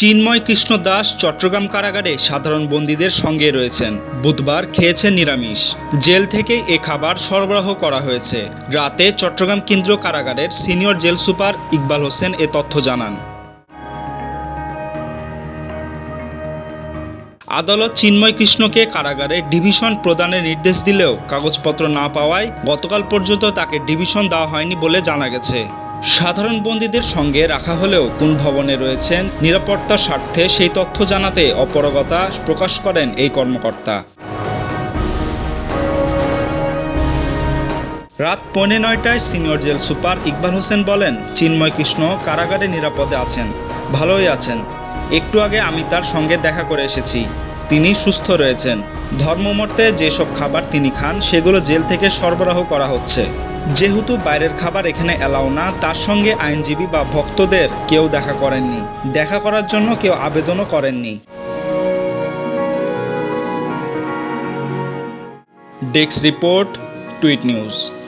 চিন্ময় কৃষ্ণ দাস চট্টগ্রাম কারাগারে সাধারণ বন্দীদের সঙ্গে রয়েছেন। বুধবার খেয়েছেন নিরামিষ। জেল থেকে এ খাবার সরবরাহ করা হয়েছে। রাতে চট্টগ্রাম কেন্দ্রীয় কারাগারের senior jail super Iqbal Hossain এ তথ্য জানান। আদালত চিন্ময় কৃষ্ণকে কারাগারে ডিভিশন প্রদানের নির্দেশ দিলেও কাগজপত্র না পাওয়ায় গতকাল পর্যন্ত তাকে ডিভিশন দেওয়া হয়নি বলে জানা গেছে। সাধারণ বন্দীদের সঙ্গে রাখা হলেও কোন ভবনে রয়েছেন নিরাপত্তার স্বার্থে সেই তথ্য জানাতে অপরগতা প্রকাশ করেন এই কর্মকর্তা। রাত পৌনে নয়টায় senior jail super Iqbal Hossain বলেন, চিন্ময় কৃষ্ণ কারাগারে নিরাপদে আছেন, ভালোই আছেন। একটু আগে আমি তার সঙ্গে দেখা করে এসেছি। তিনি সুস্থ রয়েছেন। ধর্মমর্তে যেসব খাবার তিনি খান, সেগুলো জেল থেকে সরবরাহ করা হচ্ছে। যেহেতু বাইরের খাবার এখানে এলাও না, তার সঙ্গে আইনজীবী বা ভক্তদের কেউ দেখা করেননি। দেখা করার জন্য কেউ আবেদনও করেননি। Desk report, tweet news.